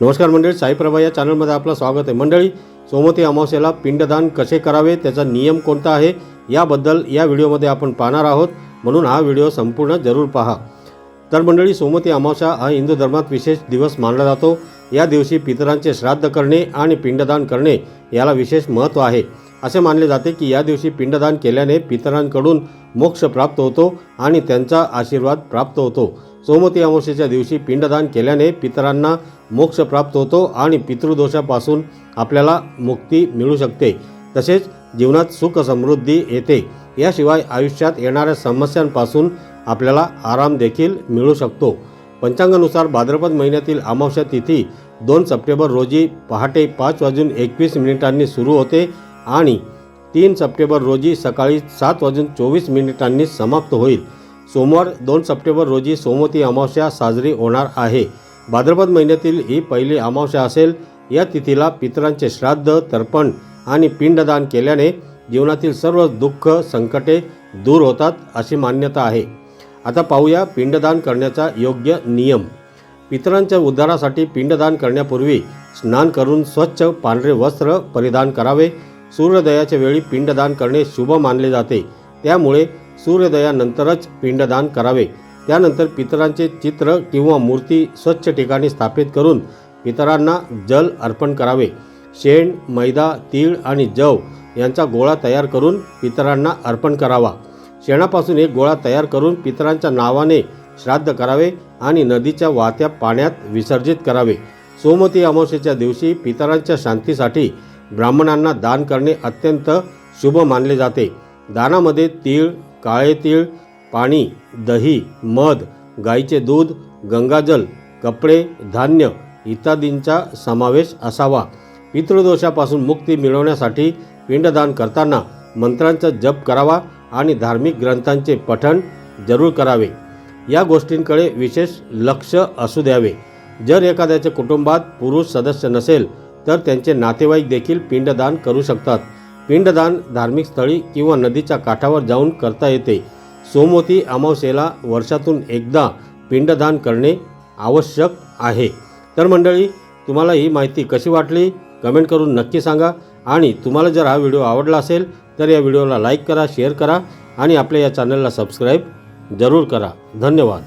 नमस्कार मंडळी साईप्रभा या चॅनलमध्ये आपलं स्वागत आहे. मंडळी सोमवती अमावस्येला पिंडदान कसे करावे त्याचा नियम कोणता आहे याबद्दल या व्हिडिओमध्ये आपण पाहणार आहोत. म्हणून हा व्हिडिओ संपूर्ण जरूर पहा. तर मंडळी सोमवती अमावस्या हा हिंदू धर्मात विशेष दिवस मानला जातो. या दिवशी पितरांचे श्राद्ध करणे आणि पिंडदान करणे याला विशेष महत्त्व आहे. असे मानले जाते की या दिवशी पिंडदान केल्याने पितरांकडून मोक्ष प्राप्त होतो आणि त्यांचा आशीर्वाद प्राप्त होतो. सोमती अमावस्येच्या दिवशी पिंडदान केल्याने पितरांना मोक्ष प्राप्त होतो आणि पितृदोषापासून आपल्याला मुक्ती मिळू शकते. तसेच जीवनात सुख समृद्धी येते. याशिवाय आयुष्यात येणाऱ्या समस्यांपासून आपल्याला आराम देखील मिळू शकतो. पंचांगानुसार भाद्रपद महिन्यातील अमावस्या तिथी दोन सप्टेंबर रोजी पहाटे पाच वाजून एकवीस मिनिटांनी सुरू होते आणि तीन सप्टेंबर रोजी सकाळी सात वाजून चोवीस मिनिटांनी समाप्त होईल. सोमवार दोन सप्टेंबर रोजी सोमवती अमावस्या साजरी होणार आहे. भाद्रपद महिन्यातील ही पहिली अमावस्या असेल. या तिथीला पितरांचे श्राद्ध तर्पण आणि पिंडदान केल्याने जीवनातील सर्व दुःख संकटे दूर होतात अशी मान्यता आहे. आता पाहूया पिंडदान करण्याचा योग्य नियम. पितरांच्या उद्धारासाठी पिंडदान करण्यापूर्वी स्नान करून स्वच्छ पांढरे वस्त्र परिधान करावे. सूर्योदयाच्या वेळी पिंडदान करणे शुभ मानले जाते. त्यामुळे सूर्योदयानंतरच पिंडदान करावे. त्यानंतर पितरांचे चित्र किंवा मूर्ती स्वच्छ ठिकाणी स्थापित करून पितरांना जल अर्पण करावे. शेण मैदा तीळ आणि जव यांचा गोळा तयार करून पितरांना अर्पण करावा. शेणापासून एक गोळा तयार करून पितरांच्या नावाने श्राद्ध करावे आणि नदीच्या वाहत्या पाण्यात विसर्जित करावे. सोमती अमावस्येच्या दिवशी पितरांच्या शांतीसाठी ब्राह्मणांना दान करणे अत्यंत शुभ मानले जाते. दानामध्ये तीळ काळे तीळ पाणी दही मध गाईचे दूध गंगाजल कपडे धान्य इत्यादींचा समावेश असावा. पितृदोषापासून मुक्ती मिळवण्यासाठी पिंडदान करताना मंत्रांचा जप करावा आणि धार्मिक ग्रंथांचे पठण जरूर करावे. या गोष्टींकडे विशेष लक्ष असू द्यावे. जर एखाद्याच्या कुटुंबात पुरुष सदस्य नसेल तर त्यांचे नातेवाईक देखील पिंडदान करू शकतात. पिंडदान धार्मिक स्थळी किंवा नदीच्या काठावर जाऊन करता येते. सोमवती अमावस्येला वर्षातून एकदा पिंडदान करणे आवश्यक आहे. तर मंडळी तुम्हाला ही माहिती कशी वाटली? कमेंट करून नक्की सांगा आणि तुम्हाला जर हा व्हिडिओ आवडला असेल तर या व्हिडिओला लाईक करा शेअर करा आणि आपल्या या चॅनलला सबस्क्राईब जरूर करा. धन्यवाद.